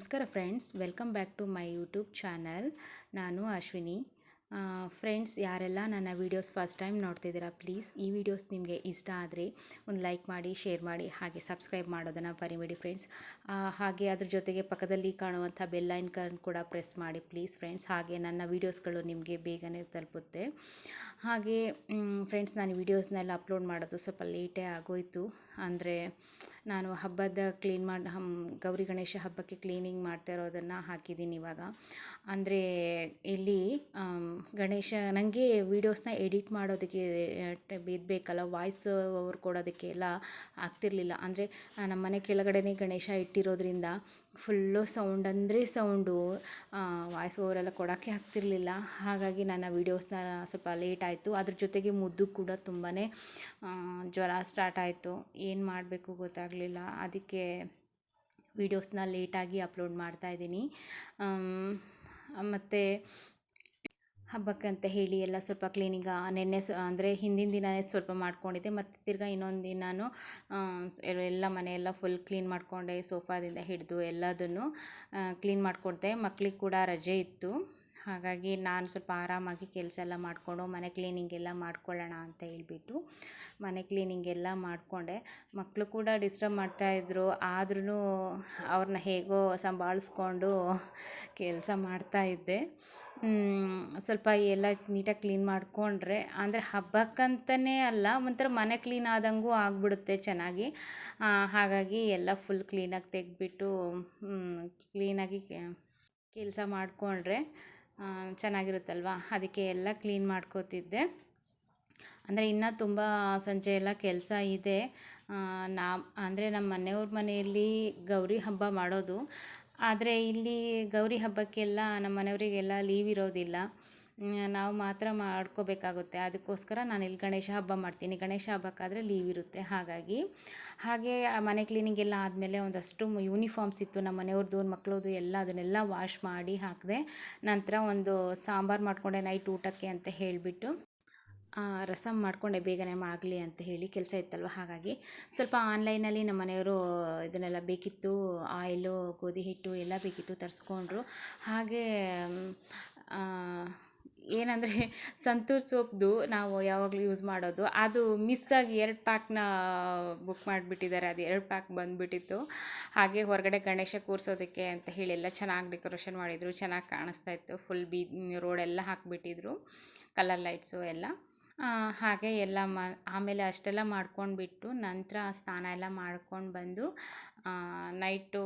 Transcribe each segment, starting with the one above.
ನಮಸ್ಕಾರ friends welcome back to my YouTube channel ನಾನು Ashwini. Friends ಯಾರೆಲ್ಲ ನನ್ನ ವೀಡಿಯೋಸ್ ಫಸ್ಟ್ ಟೈಮ್ ನೋಡ್ತಿದ್ದೀರಾ ಪ್ಲೀಸ್ ಈ ವಿಡಿಯೋಸ್ ನಿಮಗೆ ಇಷ್ಟ ಆದರೆ ಒಂದು ಲೈಕ್ ಮಾಡಿ ಶೇರ್ ಮಾಡಿ, ಹಾಗೆ ಸಬ್ಸ್ಕ್ರೈಬ್ ಮಾಡೋದನ್ನು ಬರಿಬೇಡಿ ಫ್ರೆಂಡ್ಸ್ ಹಾಗೆ ಅದ್ರ ಜೊತೆಗೆ ಪಕ್ಕದಲ್ಲಿ ಕಾಣುವಂಥ ಬೆಲ್ಲೈನ್ ಕರ್ನ್ ಕೂಡ ಪ್ರೆಸ್ ಮಾಡಿ ಪ್ಲೀಸ್ ಫ್ರೆಂಡ್ಸ್ ಹಾಗೆ ನನ್ನ ವೀಡಿಯೋಸ್ಗಳು ನಿಮಗೆ ಬೇಗನೆ ತಲುಪುತ್ತೆ. ಹಾಗೆ ಫ್ರೆಂಡ್ಸ್ ನಾನು ವೀಡಿಯೋಸ್ನೆಲ್ಲ ಅಪ್ಲೋಡ್ ಮಾಡೋದು ಸ್ವಲ್ಪ ಲೇಟೇ ಆಗೋಯಿತು. ಅಂದರೆ ನಾನು ಹಬ್ಬದ ಕ್ಲೀನ್ ಮಾಡಿ ಗೌರಿ ಗಣೇಶ ಹಬ್ಬಕ್ಕೆ ಕ್ಲೀನಿಂಗ್ ಮಾಡ್ತಾ ಇರೋದನ್ನು ಹಾಕಿದ್ದೀನಿ ಇವಾಗ. ಅಂದರೆ ಇಲ್ಲಿ ಗಣೇಶ ನನಗೆ ವೀಡಿಯೋಸ್ನ ಎಡಿಟ್ ಮಾಡೋದಕ್ಕೆ ಇದು ಬೇಕಲ್ಲ ವಾಯ್ಸ್ ಓವರ್ ಕೊಡೋದಕ್ಕೆ ಎಲ್ಲ ಆಗ್ತಿರಲಿಲ್ಲ. ಅಂದರೆ ನಮ್ಮ ಮನೆ ಕೆಳಗಡೆನೇ ಗಣೇಶ ಇಟ್ಟಿರೋದ್ರಿಂದ ಫುಲ್ಲು ಸೌಂಡ್ ಅಂದರೆ ಸೌಂಡು ವಾಯ್ಸ್ ಓವರೆಲ್ಲ ಕೊಡೋಕ್ಕೆ ಆಗ್ತಿರಲಿಲ್ಲ. ಹಾಗಾಗಿ ನನ್ನ ವೀಡಿಯೋಸ್ನ ಸ್ವಲ್ಪ ಲೇಟ್ ಆಯಿತು. ಅದ್ರ ಜೊತೆಗೆ ಮುದ್ದು ಕೂಡ ತುಂಬಾ ಜ್ವರ ಸ್ಟಾರ್ಟ್ ಆಯಿತು. ಏನು ಮಾಡಬೇಕು ಗೊತ್ತಾಗಲಿಲ್ಲ. ಅದಕ್ಕೆ ವೀಡಿಯೋಸ್ನ ಲೇಟಾಗಿ ಅಪ್ಲೋಡ್ ಮಾಡ್ತಾಯಿದ್ದೀನಿ ಮತ್ತು ಹಬ್ಬಕ್ಕಂತ ಹೇಳಿ ಎಲ್ಲ ಸ್ವಲ್ಪ ಕ್ಲೀನಿಂಗ ನೆನ್ನೆ ಸ, ಅಂದರೆ ಹಿಂದಿನ ದಿನವೇ ಸ್ವಲ್ಪ ಮಾಡ್ಕೊಂಡಿದ್ದೆ. ಮತ್ತು ತಿರ್ಗ ಇನ್ನೊಂದು ದಿನಾನು ಎಲ್ಲ ಮನೆಯೆಲ್ಲ ಫುಲ್ ಕ್ಲೀನ್ ಮಾಡಿಕೊಂಡೆ ಸೋಫಾದಿಂದ ಹಿಡಿದು ಎಲ್ಲದನ್ನು ಕ್ಲೀನ್ ಮಾಡಿಕೊಡ್ದೆ ಮಕ್ಳಿಗೆ ಕೂಡ ರಜೆ ಇತ್ತು. ಹಾಗಾಗಿ ನಾನು ಸ್ವಲ್ಪ ಆರಾಮಾಗಿ ಕೆಲಸ ಎಲ್ಲ ಮಾಡಿಕೊಂಡು ಮನೆ ಕ್ಲೀನಿಂಗ್ ಎಲ್ಲ ಮಾಡ್ಕೊಳ್ಳೋಣ ಅಂತ ಹೇಳಿಬಿಟ್ಟು ಮನೆ ಕ್ಲೀನಿಂಗ್ ಎಲ್ಲ ಮಾಡಿಕೊಂಡೆ. ಮಕ್ಕಳು ಕೂಡ ಡಿಸ್ಟರ್ಬ್ ಮಾಡ್ತಾಯಿದ್ರು ಆದ್ರೂ ಅವ್ರನ್ನ ಹೇಗೋ ಸಂಭಾಳಿಸ್ಕೊಂಡು ಕೆಲಸ ಮಾಡ್ತಾಯಿದ್ದೆ ಸ್ವಲ್ಪ ಎಲ್ಲ ನೀಟಾಗಿ ಕ್ಲೀನ್ ಮಾಡಿಕೊಂಡ್ರೆ. ಅಂದರೆ ಹಬ್ಬಕ್ಕಂತಲೇ ಅಲ್ಲ, ಒಂಥರ ಮನೆ ಕ್ಲೀನ್ ಆದಂಗೂ ಆಗಿಬಿಡುತ್ತೆ ಚೆನ್ನಾಗಿ. ಹಾಗಾಗಿ ಎಲ್ಲ ಫುಲ್ ಕ್ಲೀನಾಗಿ ತೆಗೆದ್ಬಿಟ್ಟು ಕ್ಲೀನಾಗಿ ಕೆಲಸ ಮಾಡಿಕೊಂಡ್ರೆ. ಚೆನ್ನಾಗಿರುತ್ತಲ್ವ? ಅದಕ್ಕೆ ಎಲ್ಲ ಕ್ಲೀನ್ ಮಾಡ್ಕೋತಿದ್ದೆ. ಅಂದರೆ ಇನ್ನೂ ತುಂಬ ಸಂಜೆ ಎಲ್ಲ ಕೆಲಸ ಇದೆ. ನಾ ಅಂದರೆ ನಮ್ಮ ಮನೆಯವ್ರ ಮನೆಯಲ್ಲಿ ಗೌರಿ ಹಬ್ಬ ಮಾಡೋದು. ಆದರೆ ಇಲ್ಲಿ ಗೌರಿ ಹಬ್ಬಕ್ಕೆಲ್ಲ ನಮ್ಮ ಮನೆಯವರಿಗೆಲ್ಲ ಲೀವ್ ಇರೋದಿಲ್ಲ. ನಾವು ಮಾತ್ರ ಮಾಡ್ಕೋಬೇಕಾಗುತ್ತೆ. ಅದಕ್ಕೋಸ್ಕರ ನಾನು ಇಲ್ಲಿ ಗಣೇಶ ಹಬ್ಬ ಮಾಡ್ತೀನಿ. ಗಣೇಶ ಹಬ್ಬಕ್ಕಾದರೆ ಲೀವ್ ಇರುತ್ತೆ. ಹಾಗಾಗಿ, ಹಾಗೆ ಮನೆ ಕ್ಲೀನಿಂಗ್ ಎಲ್ಲ ಆದಮೇಲೆ ಒಂದಷ್ಟು ಯೂನಿಫಾರ್ಮ್ಸ್ ಇತ್ತು. ನಮ್ಮ ಮನೆಯವ್ರದ್ದು ಮಕ್ಕಳದ್ದು ಎಲ್ಲ ಅದನ್ನೆಲ್ಲ ವಾಶ್ ಮಾಡಿ ಹಾಕಿದೆ ನಂತರ ಒಂದು ಸಾಂಬಾರು ಮಾಡಿಕೊಂಡೆ ನೈಟ್ ಊಟಕ್ಕೆ ಅಂತ ಹೇಳಿಬಿಟ್ಟು ರಸಮ್ ಮಾಡಿಕೊಂಡೆ. ಬೇಗನೆ ಆಗಲಿ ಅಂತ ಹೇಳಿ ಕೆಲಸ ಇತ್ತಲ್ವ? ಹಾಗಾಗಿ ಸ್ವಲ್ಪ ಆನ್ಲೈನಲ್ಲಿ ನಮ್ಮ ಮನೆಯವರು ಇದನ್ನೆಲ್ಲ ಬೇಕಿತ್ತು. ಆಯಿಲು ಗೋಧಿ ಹಿಟ್ಟು ಎಲ್ಲ ಬೇಕಿತ್ತು ತರಿಸ್ಕೊಂಡ್ರು. ಹಾಗೆ ಏನಂದರೆ ಸಂತೂರ್ ಸೋಪ್ದು ನಾವು ಯಾವಾಗಲೂ ಯೂಸ್ ಮಾಡೋದು. ಅದು ಮಿಸ್ಸಾಗಿ ಎರಡು ಪ್ಯಾಕ್ನ ಬುಕ್ ಮಾಡಿಬಿಟ್ಟಿದ್ದಾರೆ. ಅದು ಎರಡು ಪ್ಯಾಕ್ ಬಂದುಬಿಟ್ಟಿತ್ತು. ಹಾಗೆ ಹೊರಗಡೆ ಗಣೇಶ ಕೂರಿಸೋದಕ್ಕೆ ಅಂತ ಹೇಳಿ ಎಲ್ಲ ಚೆನ್ನಾಗಿ ಡೆಕೋರೇಷನ್ ಮಾಡಿದರು. ಚೆನ್ನಾಗಿ ಕಾಣಿಸ್ತಾ ಇತ್ತು. ಫುಲ್ ಬೀ ರೋಡೆಲ್ಲ ಹಾಕಿಬಿಟ್ಟಿದ್ರು. ಕಲರ್ ಲೈಟ್ಸು ಎಲ್ಲ. ಹಾಗೆ ಎಲ್ಲ ಮ, ಆಮೇಲೆ ಅಷ್ಟೆಲ್ಲ ಮಾಡ್ಕೊಂಡ್ಬಿಟ್ಟು ನಂತರ ಸ್ನಾನ ಎಲ್ಲ ಮಾಡ್ಕೊಂಡು ಬಂದು ನೈಟು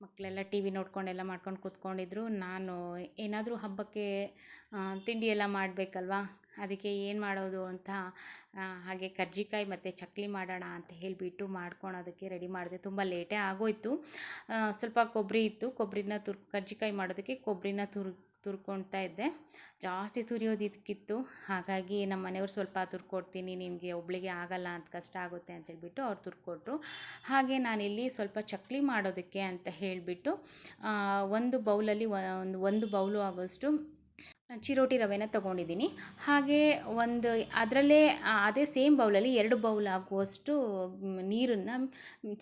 ಮಕ್ಕಳೆಲ್ಲ ಟಿ ವಿ ನೋಡ್ಕೊಂಡೆಲ್ಲ ಮಾಡ್ಕೊಂಡು ಕೂತ್ಕೊಂಡಿದ್ರು. ನಾನು ಏನಾದರೂ ಹಬ್ಬಕ್ಕೆ ತಿಂಡಿ ಎಲ್ಲ ಮಾಡಬೇಕಲ್ವಾ? ಅದಕ್ಕೆ ಏನು ಮಾಡೋದು ಅಂತ ಹಾಗೆ ಕರ್ಜಿಕಾಯಿ ಮತ್ತು ಚಕ್ಕಲಿ ಮಾಡೋಣ ಅಂತ ಹೇಳಿಬಿಟ್ಟು ಮಾಡ್ಕೊಳೋದಕ್ಕೆ ರೆಡಿ ಮಾಡಿದೆ. ತುಂಬ ಲೇಟೇ ಆಗೋಯಿತು. ಸ್ವಲ್ಪ ಕೊಬ್ಬರಿ ಇತ್ತು. ಕೊಬ್ಬರಿನ ತುರ್, ಕರ್ಜಿಕಾಯಿ ಮಾಡೋದಕ್ಕೆ ಕೊಬ್ಬರಿನ ತುರ್ ತುರ್ಕೊಳ್ತಾ ಇದ್ದೆ. ಜಾಸ್ತಿ ತುರಿಯೋದಿಕ್ಕಿತ್ತು ಹಾಗಾಗಿ ನಮ್ಮ ಮನೆಯವ್ರು ಸ್ವಲ್ಪ ತುರ್ಕೊಡ್ತೀನಿ ನಿಮಗೆ ಒಬ್ಬಳಿಗೆ ಆಗಲ್ಲ ಅಂತ ಕಷ್ಟ ಆಗುತ್ತೆ ಅಂತೇಳ್ಬಿಟ್ಟು ಅವ್ರು ತುರ್ಕೊಟ್ರು. ಹಾಗೆ ನಾನಿಲ್ಲಿ ಸ್ವಲ್ಪ ಚಕ್ಲಿ ಮಾಡೋದಕ್ಕೆ ಅಂತ ಹೇಳಿಬಿಟ್ಟು ಒಂದು ಬೌಲಲ್ಲಿ ಒಂದು ಒಂದು ಬೌಲು ಆಗೋಷ್ಟು ಚಿರೋಟಿ ರವೆನ ತೊಗೊಂಡಿದ್ದೀನಿ. ಹಾಗೆ ಒಂದು ಅದರಲ್ಲೇ ಅದೇ ಸೇಮ್ ಬೌಲಲ್ಲಿ ಎರಡು ಬೌಲ್ ಆಗುವಷ್ಟು ನೀರನ್ನು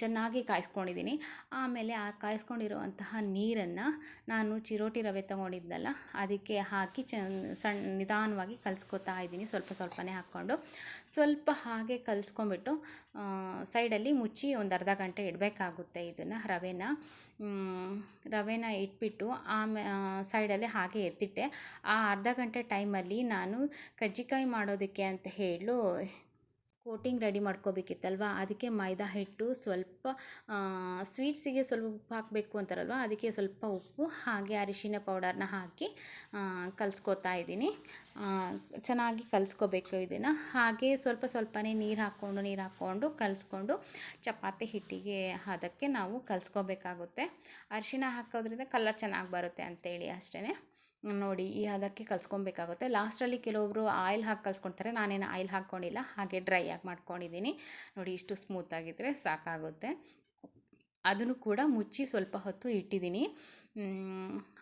ಚೆನ್ನಾಗಿ ಕಾಯಿಸ್ಕೊಂಡಿದ್ದೀನಿ. ಆಮೇಲೆ ಆ ಕಾಯಿಸ್ಕೊಂಡಿರುವಂತಹ ನೀರನ್ನು ನಾನು ಚಿರೋಟಿ ರವೆ ತೊಗೊಂಡಿದ್ನಲ್ಲ ಅದಕ್ಕೆ ಹಾಕಿ ಸಣ್ಣ ನಿಧಾನವಾಗಿ ಕಲಿಸ್ಕೊತಾ ಇದ್ದೀನಿ, ಸ್ವಲ್ಪ ಸ್ವಲ್ಪನೇ ಹಾಕ್ಕೊಂಡು. ಸ್ವಲ್ಪ ಹಾಗೆ ಕಲಿಸ್ಕೊಂಬಿಟ್ಟು ಸೈಡಲ್ಲಿ ಮುಚ್ಚಿ ಒಂದು ಅರ್ಧ ಗಂಟೆ ಇಡಬೇಕಾಗುತ್ತೆ ಇದನ್ನು, ರವೆನ. ರವೆನ ಇಟ್ಬಿಟ್ಟು, ಆಮೇ ಸೈಡಲ್ಲಿ ಹಾಗೆ ಎತ್ತಿಟ್ಟೆ. ಆ ಅರ್ಧ ಗಂಟೆ ಟೈಮಲ್ಲಿ ನಾನು ಕಜ್ಜಿಕಾಯಿ ಮಾಡೋದಕ್ಕೆ ಅಂತ ಹೇಳು, ಕೋಟಿಂಗ್ ರೆಡಿ ಮಾಡ್ಕೋಬೇಕಿತ್ತಲ್ವ? ಅದಕ್ಕೆ ಮೈದಾ ಹಿಟ್ಟು ಸ್ವಲ್ಪ ಸ್ವೀಟ್ಸಿಗೆ ಸ್ವಲ್ಪ ಉಪ್ಪು ಹಾಕಬೇಕು ಅಂತಾರಲ್ವ? ಅದಕ್ಕೆ ಸ್ವಲ್ಪ ಉಪ್ಪು, ಹಾಗೆ ಅರಿಶಿನ ಪೌಡರ್ನ ಹಾಕಿ ಕಲಿಸ್ಕೋತಾ ಇದ್ದೀನಿ. ಚೆನ್ನಾಗಿ ಕಲಿಸ್ಕೋಬೇಕು ಇದನ್ನು. ಹಾಗೆ ಸ್ವಲ್ಪ ಸ್ವಲ್ಪನೇ ನೀರು ಹಾಕ್ಕೊಂಡು ನೀರು ಹಾಕ್ಕೊಂಡು ಕಲಿಸ್ಕೊಂಡು ಚಪಾತಿ ಹಿಟ್ಟಿಗೆ ಅದಕ್ಕೆ ನಾವು ಕಲಿಸ್ಕೋಬೇಕಾಗುತ್ತೆ. ಅರಿಶಿನ ಹಾಕೋದ್ರಿಂದ ಕಲರ್ ಚೆನ್ನಾಗಿ ಬರುತ್ತೆ ಅಂತೇಳಿ ಅಷ್ಟೇ ನೋಡಿ, ಈ ಹದಕ್ಕೆ ಕಲ್ಸ್ಕೊಬೇಕಾಗುತ್ತೆ. ಲಾಸ್ಟಲ್ಲಿ ಕೆಲವೊಬ್ಬರು ಆಯಿಲ್ ಹಾಕಿ ಕಲ್ಸ್ಕೊಳ್ತಾರೆ ನಾನೇನು ಆಯಿಲ್ ಹಾಕ್ಕೊಂಡಿಲ್ಲ, ಹಾಗೆ ಡ್ರೈ ಆಗಿ ಮಾಡ್ಕೊಂಡಿದ್ದೀನಿ. ನೋಡಿ, ಇಷ್ಟು ಸ್ಮೂತಾಗಿದ್ದರೆ ಸಾಕಾಗುತ್ತೆ. ಅದನ್ನು ಕೂಡ ಮುಚ್ಚಿ ಸ್ವಲ್ಪ ಹೊತ್ತು ಇಟ್ಟಿದ್ದೀನಿ.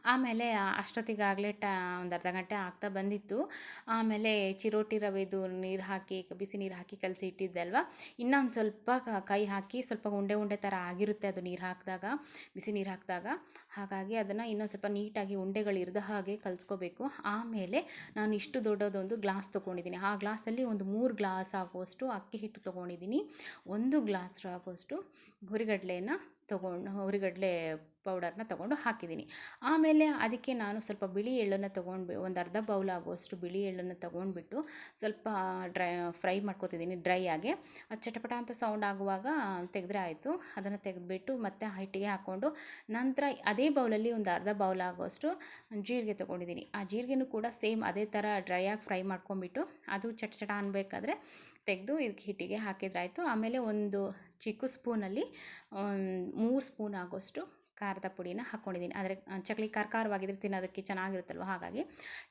ಆಮೇಲೆ ಅಷ್ಟೊತ್ತಿಗಾಗಲೇ ಟ, ಒಂದು ಅರ್ಧ ಗಂಟೆ ಆಗ್ತಾ ಬಂದಿತ್ತು. ಆಮೇಲೆ ಚಿರೋಟಿ ರವೆದು ನೀರು ಹಾಕಿ, ಬಿಸಿ ನೀರು ಹಾಕಿ ಕಲಸಿ ಇಟ್ಟಿದ್ದೆ ಅಲ್ವಾ ಇನ್ನೊಂದು ಸ್ವಲ್ಪ ಕ- ಹಾಕಿ ಸ್ವಲ್ಪ ಉಂಡೆ ಉಂಡೆ ಥರ ಆಗಿರುತ್ತೆ ಅದು ನೀರು ಹಾಕಿದಾಗ, ಬಿಸಿ ನೀರು ಹಾಕಿದಾಗ. ಹಾಗಾಗಿ ಅದನ್ನು ಇನ್ನೊಂದು ಸ್ವಲ್ಪ ನೀಟಾಗಿ ಉಂಡೆಗಳು ಇರದ ಹಾಗೆ ಕಲಿಸ್ಕೋಬೇಕು. ಆಮೇಲೆ ನಾನು ಇಷ್ಟು ದೊಡ್ಡದೊಂದು ಗ್ಲಾಸ್ ತೊಗೊಂಡಿದ್ದೀನಿ. ಆ ಗ್ಲಾಸಲ್ಲಿ ಒಂದು ಮೂರು ಗ್ಲಾಸ್ ಆಗುವಷ್ಟು ಅಕ್ಕಿ ಹಿಟ್ಟು ತೊಗೊಂಡಿದ್ದೀನಿ. ಒಂದು ಗ್ಲಾಸ್ ಆಗುವಷ್ಟು ಹುರಿಗಡಲೆನ ತೊಗೊಂಡು, ಹುರಿಗಡಲೆ ಪೌಡರ್ನ ತೊಗೊಂಡು ಹಾಕಿದ್ದೀನಿ. ಆಮೇಲೆ ಅದಕ್ಕೆ ನಾನು ಸ್ವಲ್ಪ ಬಿಳಿ ಎಳ್ಳನ್ನು ತೊಗೊಂಡು ಒಂದು ಅರ್ಧ ಬೌಲ್ ಆಗುವಷ್ಟು ಬಿಳಿ ಎಳ್ಳನ್ನು ತೊಗೊಂಡ್ಬಿಟ್ಟು ಸ್ವಲ್ಪ ಡ್ರೈ ಫ್ರೈ ಮಾಡ್ಕೋತಿದ್ದೀನಿ ಡ್ರೈ ಆಗಿ. ಅದು ಚಟಪಟ ಅಂತ ಸೌಂಡ್ ಆಗುವಾಗ ತೆಗೆದ್ರೆ ಆಯಿತು. ಅದನ್ನು ತೆಗೆದ್ಬಿಟ್ಟು ಮತ್ತೆ ಹಿಟ್ಟಿಗೆ ಹಾಕ್ಕೊಂಡು ನಂತರ ಅದೇ ಬೌಲಲ್ಲಿ ಒಂದು ಅರ್ಧ ಬೌಲ್ ಆಗುವಷ್ಟು ಜೀರಿಗೆ ತೊಗೊಂಡಿದ್ದೀನಿ. ಆ ಜೀರಿಗೆನೂ ಕೂಡ ಸೇಮ್ ಅದೇ ಥರ ಡ್ರೈ ಆಗಿ ಫ್ರೈ ಮಾಡ್ಕೊಂಬಿಟ್ಟು ಅದು ಚಟ ಚಟ ಅನ್ಬೇಕಾದ್ರೆ ತೆಗೆದು ಇದಕ್ಕೆ ಹಿಟ್ಟಿಗೆ ಹಾಕಿದ್ರಾಯಿತು ಆಮೇಲೆ ಒಂದು ಚಿಕ್ಕ ಸ್ಪೂನಲ್ಲಿ ಮೂರು ಸ್ಪೂನ್ ಆಗೋಷ್ಟು ಖಾರದ ಪುಡಿನ ಹಾಕ್ಕೊಂಡಿದ್ದೀನಿ ಆದರೆ ಚಕ್ಲಿ ಖಾರ ಖಾರವಾಗಿದ್ರೆ ತಿನ್ನೋದಕ್ಕೆ ಚೆನ್ನಾಗಿರುತ್ತಲ್ವ? ಹಾಗಾಗಿ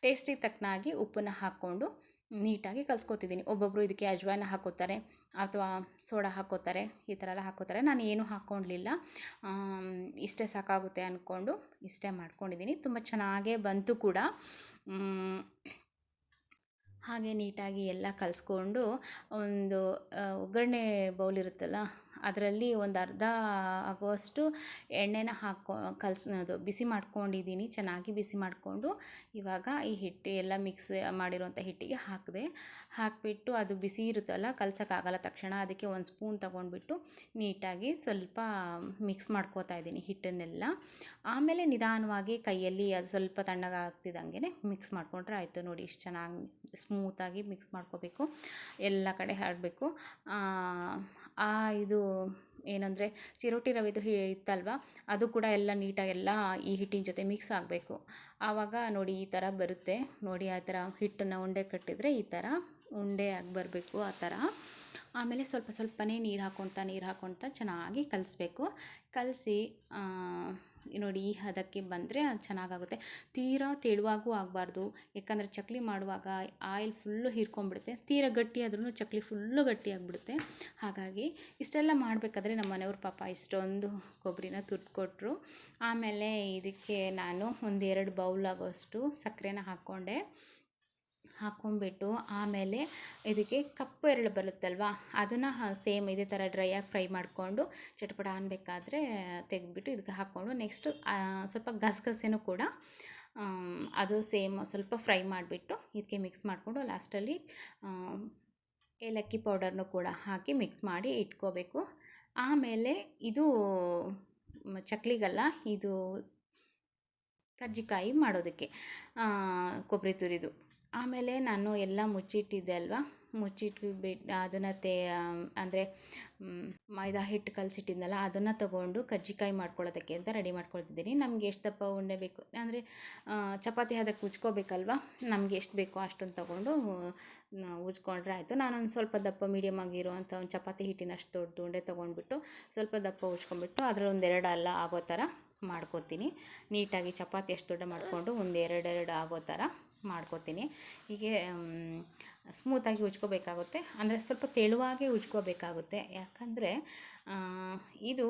ಟೇಸ್ಟಿಗೆ ತಕ್ಕನಾಗಿ ಉಪ್ಪನ್ನು ಹಾಕ್ಕೊಂಡು ನೀಟಾಗಿ ಕಲಿಸ್ಕೊತಿದ್ದೀನಿ. ಒಬ್ಬೊಬ್ಬರು ಇದಕ್ಕೆ ಅಜ್ವಾನ ಹಾಕೋತಾರೆ ಅಥವಾ ಸೋಡಾ ಹಾಕೋತಾರೆ, ಈ ಥರ ಎಲ್ಲ ಹಾಕೋತಾರೆ. ನಾನು ಏನೂ ಹಾಕ್ಕೊಂಡ್ಲಿಲ್ಲ ಇಷ್ಟೇ ಸಾಕಾಗುತ್ತೆ ಅಂದ್ಕೊಂಡು ಇಷ್ಟೇ ಮಾಡ್ಕೊಂಡಿದ್ದೀನಿ. ತುಂಬ ಚೆನ್ನಾಗೇ ಬಂತು ಕೂಡ. ಹಾಗೆ ನೀಟಾಗಿ ಎಲ್ಲ ಕಲಿಸ್ಕೊಂಡು ಒಂದು ಒಗ್ಗರಣೆ ಬೌಲ್ ಇರುತ್ತಲ್ಲ ಅದರಲ್ಲಿ ಒಂದು ಅರ್ಧ ಆಗುವಷ್ಟು ಎಣ್ಣೆನ ಹಾಕೊ, ಕಲ್ಸ್, ಅದು ಬಿಸಿ ಮಾಡ್ಕೊಂಡಿದ್ದೀನಿ, ಚೆನ್ನಾಗಿ ಬಿಸಿ ಮಾಡಿಕೊಂಡು ಇವಾಗ ಈ ಹಿಟ್ಟು ಎಲ್ಲ ಮಿಕ್ಸ್ ಮಾಡಿರುವಂಥ ಹಿಟ್ಟಿಗೆ ಹಾಕಿದೆ. ಹಾಕಿಬಿಟ್ಟು ಅದು ಬಿಸಿ ಇರುತ್ತಲ್ಲ, ಕಲ್ಸೋಕ್ಕಾಗಲ್ಲ ತಕ್ಷಣ, ಅದಕ್ಕೆ ಒಂದು ಸ್ಪೂನ್ ತೊಗೊಂಡ್ಬಿಟ್ಟು ನೀಟಾಗಿ ಸ್ವಲ್ಪ ಮಿಕ್ಸ್ ಮಾಡ್ಕೋತಾ ಇದ್ದೀನಿ ಹಿಟ್ಟನ್ನೆಲ್ಲ. ಆಮೇಲೆ ನಿಧಾನವಾಗಿ ಕೈಯಲ್ಲಿ ಅದು ಸ್ವಲ್ಪ ತಣ್ಣಗಾಗ್ತಿದ್ದಂಗೆ ಮಿಕ್ಸ್ ಮಾಡಿಕೊಂಡ್ರೆ ಆಯಿತು ನೋಡಿ, ಇಷ್ಟು ಚೆನ್ನಾಗಿ ಸ್ಮೂತಾಗಿ ಮಿಕ್ಸ್ ಮಾಡ್ಕೋಬೇಕು. ಎಲ್ಲ ಕಡೆ ಹರಡಬೇಕು ಆ, ಇದು ಏನಂದರೆ ಚಿರೋಟಿ ರವೆದು ಹಿ ಇತ್ತಲ್ವ, ಅದು ಕೂಡ ಎಲ್ಲ ನೀಟಾಗಿ ಎಲ್ಲ ಈ ಹಿಟ್ಟಿನ ಜೊತೆ ಮಿಕ್ಸ್ ಆಗಬೇಕು. ಆವಾಗ ನೋಡಿ ಈ ಥರ ಬರುತ್ತೆ. ನೋಡಿ ಆ ಥರ ಹಿಟ್ಟನ್ನು ಉಂಡೆ ಕಟ್ಟಿದರೆ ಈ ಥರ ಉಂಡೆ ಆಗಿ ಬರಬೇಕು ಆ ಥರ ಆಮೇಲೆ ಸ್ವಲ್ಪ ಸ್ವಲ್ಪನೇ ನೀರು ಹಾಕ್ಕೊಳ್ತಾ ನೀರು ಹಾಕ್ಕೊಳ್ತಾ ಚೆನ್ನಾಗಿ ಕಲಿಸ್ಬೇಕು. ಕಲಸಿ ನೋಡಿ ಈ ಹದಕ್ಕೆ ಬಂದರೆ ಅದು ಚೆನ್ನಾಗಾಗುತ್ತೆ. ತೀರಾ ತೆಳುವಾಗೂ ಆಗಬಾರ್ದು. ಯಾಕಂದರೆ ಚಕ್ಲಿ ಮಾಡುವಾಗ ಆಯಿಲ್ ಫುಲ್ಲು ಹೀರ್ಕೊಂಡ್ಬಿಡುತ್ತೆ. ತೀರಾ ಗಟ್ಟಿ ಆದ್ರೂ ಚಕ್ಲಿ ಫುಲ್ಲು ಗಟ್ಟಿ ಆಗಿಬಿಡುತ್ತೆ. ಹಾಗಾಗಿ ಇಷ್ಟೆಲ್ಲ ಮಾಡಬೇಕಾದ್ರೆ ನಮ್ಮ ಮನೆಯವ್ರ ಪಾಪ ಇಷ್ಟೊಂದು ಕೊಬ್ಬರಿನ ತುರ್ದು ಕೊಟ್ಟರು ಆಮೇಲೆ ಇದಕ್ಕೆ ನಾನು ಒಂದೆರಡು ಬೌಲ್ ಆಗೋಷ್ಟು ಸಕ್ಕರೆನ ಹಾಕ್ಕೊಂಡೆ. ಹಾಕ್ಕೊಂಬಿಟ್ಟು ಆಮೇಲೆ ಇದಕ್ಕೆ ಕಪ್ಪು ಎರಳು ಬರುತ್ತಲ್ವ, ಅದನ್ನು ಸೇಮ್ ಇದೇ ಥರ ಡ್ರೈಯಾಗಿ ಫ್ರೈ ಮಾಡಿಕೊಂಡು ಚಟ್ಪಟ ಅನ್ಬೇಕಾದ್ರೆ ತೆಗೆದ್ಬಿಟ್ಟು ಇದಕ್ಕೆ ಹಾಕ್ಕೊಂಡು ನೆಕ್ಸ್ಟು ಸ್ವಲ್ಪ ಗಸಗಸೆನೂ ಕೂಡ ಅದು ಸೇಮ್ ಸ್ವಲ್ಪ ಫ್ರೈ ಮಾಡಿಬಿಟ್ಟು ಇದಕ್ಕೆ ಮಿಕ್ಸ್ ಮಾಡಿಕೊಂಡು ಲಾಸ್ಟಲ್ಲಿ ಏಲಕ್ಕಿ ಪೌಡರ್ನು ಕೂಡ ಹಾಕಿ ಮಿಕ್ಸ್ ಮಾಡಿ ಇಟ್ಕೋಬೇಕು. ಆಮೇಲೆ ಇದು ಚಕ್ಲಿಗಲ್ಲ, ಇದು ಕಜ್ಜಿಕಾಯಿ ಮಾಡೋದಕ್ಕೆ ಕೊಬ್ಬರಿ ತುರಿದು. ಆಮೇಲೆ ನಾನು ಎಲ್ಲ ಮುಚ್ಚಿಟ್ಟಿದ್ದೆ ಅಲ್ವಾ? ಮುಚ್ಚಿಟ್ಟು ಬಿಟ್ಟು ಅದನ್ನು ತೇ, ಅಂದರೆ ಮೈದಾ ಹಿಟ್ಟು ಕಲಸಿಟ್ಟಿದ್ನಲ್ಲ, ಅದನ್ನು ತೊಗೊಂಡು ಕಜ್ಜಿಕಾಯಿ ಮಾಡ್ಕೊಳ್ಳೋದಕ್ಕೆ ಅಂತ ರೆಡಿ ಮಾಡ್ಕೊಳ್ತಿದ್ದೀನಿ. ನಮಗೆ ಎಷ್ಟು ದಪ್ಪ ಉಂಡೆ ಬೇಕು, ಅಂದರೆ ಚಪಾತಿ ಅದಕ್ಕೆ ಉಜ್ಕೋಬೇಕಲ್ವ? ನಮಗೆ ಎಷ್ಟು ಬೇಕೋ ಅಷ್ಟೊಂದು ತೊಗೊಂಡು ಉಜ್ಕೊಂಡ್ರೆ ಆಯಿತು. ನಾನೊಂದು ಸ್ವಲ್ಪ ದಪ್ಪ ಮೀಡಿಯಮ್ ಆಗಿರುವಂಥ ಒಂದು ಚಪಾತಿ ಹಿಟ್ಟಿನಷ್ಟು ದೊಡ್ಡ ಉಂಡೆ ತೊಗೊಂಡ್ಬಿಟ್ಟು, ಸ್ವಲ್ಪ ದಪ್ಪ ಉಜ್ಕೊಂಡ್ಬಿಟ್ಟು, ಅದರಲ್ಲಿ ಒಂದೆರಡು ಅಲ್ಲ ಆಗೋ ಥರ ಮಾಡ್ಕೋತೀನಿ. ನೀಟಾಗಿ ಚಪಾತಿ ಎಷ್ಟು ದೊಡ್ಡ ಮಾಡಿಕೊಂಡು ಒಂದೆರಡೆರಡು ಆಗೋ ಥರ ಮಾಡ್ಕೊತೀನಿ. ಹೀಗೆ ಸ್ಮೂತಾಗಿ ಉಜ್ಕೋಬೇಕಾಗುತ್ತೆ. ಅಂದರೆ ಸ್ವಲ್ಪ ತೆಳುವಾಗೆ ಉಜ್ಕೋಬೇಕಾಗುತ್ತೆ. ಯಾಕಂದರೆ ಇದು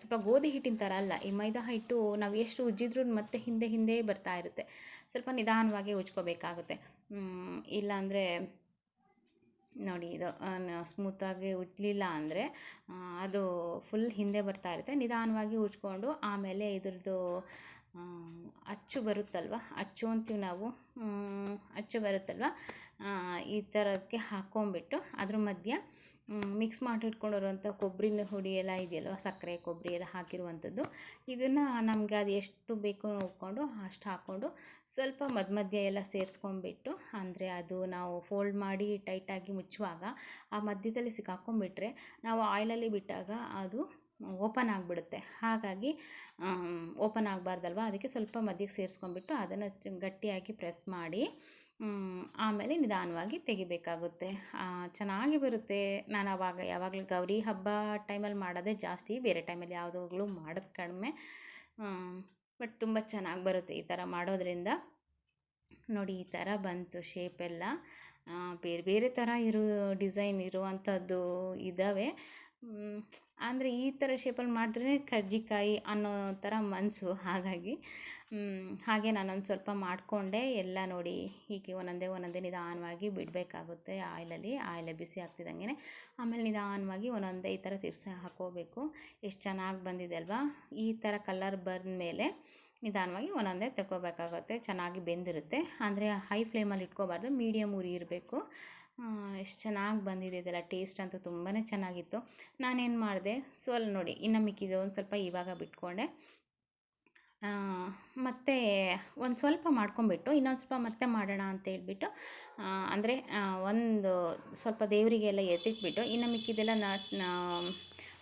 ಸ್ವಲ್ಪ ಗೋಧಿ ಹಿಟ್ಟಿನ ಥರ ಅಲ್ಲ. ಈ ಮೈದಾ ಹಿಟ್ಟು ನಾವು ಎಷ್ಟು ಉಜ್ಜಿದ್ರೂ ಮತ್ತೆ ಹಿಂದೆ ಹಿಂದೆ ಬರ್ತಾ ಇರುತ್ತೆ. ಸ್ವಲ್ಪ ನಿಧಾನವಾಗಿ ಉಜ್ಕೋಬೇಕಾಗುತ್ತೆ. ಇಲ್ಲಾಂದರೆ, ನೋಡಿ ಇದು ಸ್ಮೂತಾಗಿ ಉಜ್ಲಿಲ್ಲ ಅಂದರೆ ಅದು ಫುಲ್ ಹಿಂದೆ ಬರ್ತಾ ಇರುತ್ತೆ. ನಿಧಾನವಾಗಿ ಉಜ್ಕೊಂಡು ಆಮೇಲೆ ಇದ್ರದ್ದು ಅಚ್ಚು ಬರುತ್ತಲ್ವ? ಅಚ್ಚು ಅಂತೀವಿ ನಾವು. ಅಚ್ಚು ಬರುತ್ತಲ್ವ? ಈ ಥರಕ್ಕೆ ಹಾಕ್ಕೊಂಬಿಟ್ಟು ಅದ್ರ ಮಧ್ಯ ಮಿಕ್ಸ್ ಮಾಡಿಟ್ಕೊಂಡಿರುವಂಥ ಕೊಬ್ಬರಿ ಕೊಬ್ಬರಿನ ಹುಡಿ ಎಲ್ಲ ಇದೆಯಲ್ವ? ಸಕ್ಕರೆ, ಕೊಬ್ಬರಿ ಎಲ್ಲ ಹಾಕಿರುವಂಥದ್ದು. ಇದನ್ನು ನಮಗೆ ಅದು ಎಷ್ಟು ಬೇಕು ನೋಡಿಕೊಂಡು ಅಷ್ಟು ಹಾಕ್ಕೊಂಡು ಸ್ವಲ್ಪ ಮಧ್ಯ ಮಧ್ಯ ಎಲ್ಲ ಸೇರಿಸ್ಕೊಂಬಿಟ್ಟು ಅಂದರೆ ಅದು ನಾವು ಫೋಲ್ಡ್ ಮಾಡಿ ಟೈಟಾಗಿ ಮುಚ್ಚುವಾಗ ಆ ಮಧ್ಯದಲ್ಲಿ ಸಿಕ್ಕಾಕೊಂಡ್ಬಿಟ್ರೆ, ನಾವು ಆಯಿಲಲ್ಲಿ ಬಿಟ್ಟಾಗ ಅದು ಓಪನ್ ಆಗಿಬಿಡುತ್ತೆ. ಹಾಗಾಗಿ ಓಪನ್ ಆಗಬಾರ್ದಲ್ವ? ಅದಕ್ಕೆ ಸ್ವಲ್ಪ ಮಧ್ಯಕ್ಕೆ ಸೇರಿಸ್ಕೊಂಡ್ಬಿಟ್ಟು ಅದನ್ನು ಗಟ್ಟಿಯಾಗಿ ಪ್ರೆಸ್ ಮಾಡಿ ಆಮೇಲೆ ನಿಧಾನವಾಗಿ ತೆಗಿಬೇಕಾಗುತ್ತೆ. ಚೆನ್ನಾಗಿ ಬರುತ್ತೆ. ನಾನು ಅವಾಗ, ಯಾವಾಗಲೂ ಗೌರಿ ಹಬ್ಬ ಟೈಮಲ್ಲಿ ಮಾಡೋದೇ ಜಾಸ್ತಿ. ಬೇರೆ ಟೈಮಲ್ಲಿ ಯಾವುದಾಗ್ಲೂ ಮಾಡೋದು ಕಡಿಮೆ. ಬಟ್ ತುಂಬ ಚೆನ್ನಾಗಿ ಬರುತ್ತೆ ಈ ಥರ ಮಾಡೋದ್ರಿಂದ. ನೋಡಿ, ಈ ಥರ ಬಂತು ಶೇಪೆಲ್ಲ. ಬೇರೆ ಬೇರೆ ಥರ ಇರೋ ಡಿಸೈನ್ ಇರುವಂಥದ್ದು ಇದ್ದಾವೆ. ಅಂದರೆ ಈ ಥರ ಶೇಪಲ್ಲಿ ಮಾಡಿದ್ರೆ ಕರ್ಜಿಕಾಯಿ ಅನ್ನೋ ಥರ ಮನಸ್ಸು ಹಾಗಾಗಿ ಹಾಗೆ ನಾನೊಂದು ಸ್ವಲ್ಪ ಮಾಡಿಕೊಂಡೆ. ಎಲ್ಲ ನೋಡಿ ಹೀಗೆ ಒಂದೊಂದೇ ಒಂದೊಂದೇ ನಿಧಾನವಾಗಿ ಬಿಡಬೇಕಾಗುತ್ತೆ ಆಯಿಲಲ್ಲಿ. ಆಯಿಲ್ ಬಿಸಿ ಆಗ್ತಿದ್ದಂಗೆ ಆಮೇಲೆ ನಿಧಾನವಾಗಿ ಒಂದೊಂದೇ ಈ ಥರ ತಿರ್ಸಿ ಹಾಕೋಬೇಕು. ಎಷ್ಟು ಚೆನ್ನಾಗಿ ಬಂದಿದೆ ಅಲ್ವಾ? ಈ ಥರ ಕಲರ್ ಬಂದ ಮೇಲೆ ನಿಧಾನವಾಗಿ ಒಂದೊಂದೇ ತಗೋಬೇಕಾಗುತ್ತೆ ಚೆನ್ನಾಗಿ ಬೆಂದಿರುತ್ತೆ. ಅಂದರೆ ಹೈ ಫ್ಲೇಮಲ್ಲಿ ಇಟ್ಕೋಬಾರ್ದು ಮೀಡಿಯಮ್ ಉರಿ ಇರಬೇಕು. ಎಷ್ಟು ಚೆನ್ನಾಗಿ ಬಂದಿದೆ ಇದೆಲ್ಲ ಟೇಸ್ಟ್ ಅಂತೂ ತುಂಬಾ ಚೆನ್ನಾಗಿತ್ತು. ನಾನೇನು ಮಾಡಿದೆ ಸ್ವಲ್ಪ ನೋಡಿ, ಇನ್ನು ಮಿಕ್ಕಿದೆ, ಒಂದು ಸ್ವಲ್ಪ ಇವಾಗ ಬಿಟ್ಕೊಂಡೆ. ಮತ್ತೆ ಒಂದು ಸ್ವಲ್ಪ ಮಾಡ್ಕೊಂಬಿಟ್ಟು, ಇನ್ನೊಂದು ಸ್ವಲ್ಪ ಮತ್ತೆ ಮಾಡೋಣ ಅಂತ ಹೇಳ್ಬಿಟ್ಟು ಅಂದರೆ ಒಂದು ಸ್ವಲ್ಪ ದೇವರಿಗೆಲ್ಲ ಎತ್ತಿಟ್ಬಿಟ್ಟು, ಇನ್ನು ಮಿಕ್ಕಿದೆಲ್ಲ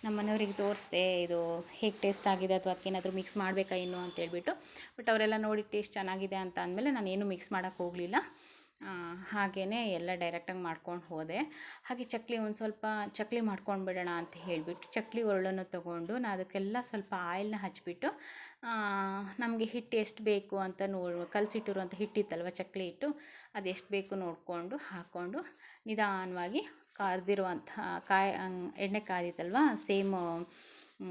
ನಮ್ಮ ಮನೆಯವ್ರಿಗೆ ತೋರಿಸ್ದೆ, ಇದು ಹೇಗೆ ಟೇಸ್ಟ್ ಆಗಿದೆ ಅಥವಾ ಅದಕ್ಕೇನಾದರೂ ಮಿಕ್ಸ್ ಮಾಡಬೇಕಾ, ಇನ್ನು ಅಂತ ಹೇಳ್ಬಿಟ್ಟು ಬಟ್ ಅವರೆಲ್ಲ ನೋಡಿ ಟೇಸ್ಟ್ ಚೆನ್ನಾಗಿದೆ ಅಂತ ಅಂದಮೇಲೆ ನಾನು ಏನು ಮಿಕ್ಸ್ ಮಾಡೋಕ್ಕೆ ಹೋಗಲಿಲ್ಲ. ಹಾಗೆಯೇ ಎಲ್ಲ ಡೈರೆಕ್ಟಾಗಿ ಮಾಡ್ಕೊಂಡು ಹೋದೆ. ಹಾಗೆ ಚಕ್ಲಿ ಒಂದು ಸ್ವಲ್ಪ ಚಕ್ಲಿ ಮಾಡ್ಕೊಂಡು ಬಿಡೋಣ ಅಂತ ಹೇಳಿಬಿಟ್ಟು ಚಕ್ಲಿ ಒರಳನ್ನು ತೊಗೊಂಡು ನಾನು ಅದಕ್ಕೆಲ್ಲ ಸ್ವಲ್ಪ ಆಯಿಲ್ನ ಹಚ್ಚಿಬಿಟ್ಟು ನಮಗೆ ಹಿಟ್ಟು ಎಷ್ಟು ಬೇಕು ಅಂತ ನೋಡಿ ಕಲಸಿಟ್ಟಿರುವಂಥ ಹಿಟ್ಟಿತ್ತಲ್ವ ಚಕ್ಲಿ ಹಿಟ್ಟು ಅದೆಷ್ಟು ಬೇಕು ನೋಡಿಕೊಂಡು ಹಾಕ್ಕೊಂಡು ನಿಧಾನವಾಗಿ ಕಾರ್ದಿರುವಂಥ ಕಾಯಿ ಎಣ್ಣೆ ಕಾದಿತ್ತಲ್ವ ಸೇಮ್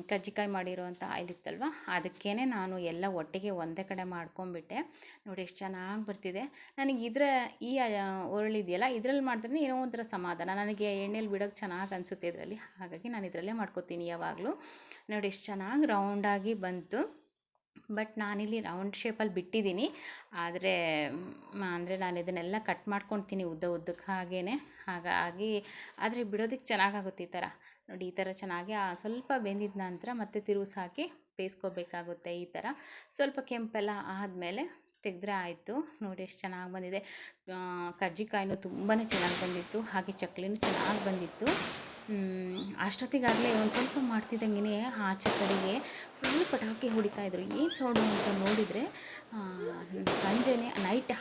ಕಜ್ಜಿಕಾಯಿ ಮಾಡಿರೋವಂಥ ಆಯಿಲ್ ಇತ್ತಲ್ವ? ಅದಕ್ಕೇ ನಾನು ಎಲ್ಲ ಒಟ್ಟಿಗೆ ಒಂದೇ ಕಡೆ ಮಾಡ್ಕೊಂಬಿಟ್ಟೆ ನೋಡಿ ಎಷ್ಟು ಚೆನ್ನಾಗಿ ಬರ್ತಿದೆ. ನನಗೆ ಇದರ ಈ ಒರಳಿದೆಯಲ್ಲ ಇದರಲ್ಲಿ ಮಾಡಿದ್ರೆ ಏನೋ ಒಂಥರ ಸಮಾಧಾನ. ನನಗೆ ಎಣ್ಣೆಲಿ ಬಿಡೋಕ್ಕೆ ಚೆನ್ನಾಗಿ ಅನಿಸುತ್ತೆ ಇದರಲ್ಲಿ. ಹಾಗಾಗಿ ನಾನು ಇದರಲ್ಲೇ ಮಾಡ್ಕೊತೀನಿ ಯಾವಾಗಲೂ. ನೋಡಿ ಎಷ್ಟು ಚೆನ್ನಾಗಿ ರೌಂಡಾಗಿ ಬಂತು. ಬಟ್ ನಾನಿಲ್ಲಿ ರೌಂಡ್ ಶೇಪಲ್ಲಿ ಬಿಟ್ಟಿದ್ದೀನಿ. ಆದರೆ ಅಂದರೆ ನಾನು ಇದನ್ನೆಲ್ಲ ಕಟ್ ಮಾಡ್ಕೊತೀನಿ ಉದ್ದ ಉದ್ದಕ್ಕೆ ಹಾಗೇ ಹಾಗಾಗಿ ಆದರೆ ಬಿಡೋದಕ್ಕೆ ಚೆನ್ನಾಗಾಗುತ್ತೆ ಈ ಥರ. ನೋಡಿ, ಈ ಥರ ಚೆನ್ನಾಗಿ ಸ್ವಲ್ಪ ಬೆಂದಿದ ನಂತರ ಮತ್ತೆ ತಿರುಗಿಸಿ ಹಾಕಿ ಬೇಯಿಸ್ಕೋಬೇಕಾಗುತ್ತೆ ಈ ಥರ. ಸ್ವಲ್ಪ ಕೆಂಪೆಲ್ಲ ಆದಮೇಲೆ ತೆಗೆದ್ರೆ ಆಯಿತು. ನೋಡಿ, ಎಷ್ಟು ಚೆನ್ನಾಗಿ ಬಂದಿದೆ. ಕಜ್ಜಿಕಾಯಿನೂ ತುಂಬಾ ಚೆನ್ನಾಗಿ ಬಂದಿತ್ತು. ಹಾಗೆ ಚಕ್ಲಿನೂ ಚೆನ್ನಾಗಿ ಬಂದಿತ್ತು. ಅಷ್ಟೊತ್ತಿಗಾಗಲೇ ಒಂದು ಸ್ವಲ್ಪ ಮಾಡ್ತಿದ್ದಂಗೆ ಆಚೆ ಕಡೆಗೆ ಫುಲ್ ಪಟಾಕಿ ಹೊಡಿತಾ ಇದ್ರು. ಏನು ಸೌಂಡು ಅಂತ ನೋಡಿದರೆ ಸಂಜೆನೇ ನೈಟ್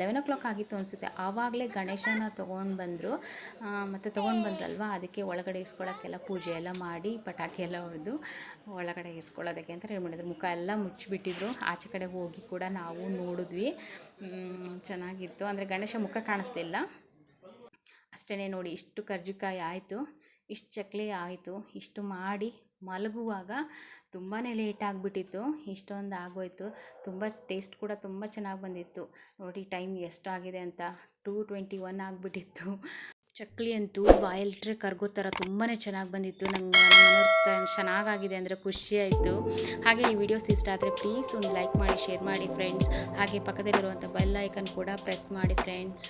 ಲೆವೆನ್ ಓ ಕ್ಲಾಕ್ ಆಗಿತ್ತು ಅನಿಸುತ್ತೆ. ಆವಾಗಲೇ ಗಣೇಶನ ತೊಗೊಂಡು ಬಂದರು. ಮತ್ತು ತೊಗೊಂಡು ಬಂದ್ರಲ್ವಾ? ಅದಕ್ಕೆ ಒಳಗಡೆ ಇಸ್ಕೊಳ್ಳೋಕ್ಕೆಲ್ಲ ಪೂಜೆ ಎಲ್ಲ ಮಾಡಿ ಪಟಾಕಿ ಎಲ್ಲ ಹೊಡೆದು ಒಳಗಡೆ ಇಸ್ಕೊಳ್ಳೋದಕ್ಕೆ ಅಂತ ಹೇಳಿ ಮಾಡಿದ್ರು. ಮುಖ ಎಲ್ಲ ಮುಚ್ಚಿಬಿಟ್ಟಿದ್ರು. ಆಚೆ ಕಡೆ ಹೋಗಿ ಕೂಡ ನಾವು ನೋಡಿದ್ವಿ. ಚೆನ್ನಾಗಿತ್ತು. ಅಂದರೆ ಗಣೇಶ ಮುಖ ಕಾಣಿಸ್ತಿಲ್ಲ. ಅಷ್ಟೇ ನೋಡಿ, ಇಷ್ಟು ಕರ್ಜಿಕಾಯಿ ಆಯಿತು. ಇಷ್ಟು ಚಕ್ಲಿ ಆಯಿತು, ಇಷ್ಟು ಮಾಡಿ ಮಲಗುವಾಗ ತುಂಬಾ ಲೇಟ್ ಆಗಿಬಿಟ್ಟಿತ್ತು, ಇಷ್ಟೊಂದು ಆಗೋಯಿತು. ತುಂಬ ಟೇಸ್ಟ್ ಕೂಡ ತುಂಬ ಚೆನ್ನಾಗಿ ಬಂದಿತ್ತು. ನೋಡಿ, ಟೈಮ್ ಎಷ್ಟಾಗಿದೆ ಅಂತ, ಟೂ ಟ್ವೆಂಟಿ ಒನ್ ಆಗಿಬಿಟ್ಟಿತ್ತು. ಚಕ್ಲಿ ಅಂತೂ ಬಾಯಲ್ಟ್ರೆ ಕರ್ಗೋ ಥರ ತುಂಬಾ ಚೆನ್ನಾಗಿ ಬಂದಿತ್ತು. ನಂಗೆ ಚೆನ್ನಾಗಾಗಿದೆ ಅಂದರೆ ಖುಷಿ ಆಯಿತು. ಹಾಗೆ ಈ ವಿಡಿಯೋಸ್ ಇಷ್ಟ ಆದರೆ ಪ್ಲೀಸ್ ಒಂದು ಲೈಕ್ ಮಾಡಿ ಶೇರ್ ಮಾಡಿ ಫ್ರೆಂಡ್ಸ್ ಹಾಗೆ ಪಕ್ಕದಲ್ಲಿರುವಂಥ ಬೆಲ್ ಐಕನ್ ಕೂಡ ಪ್ರೆಸ್ ಮಾಡಿ ಫ್ರೆಂಡ್ಸ್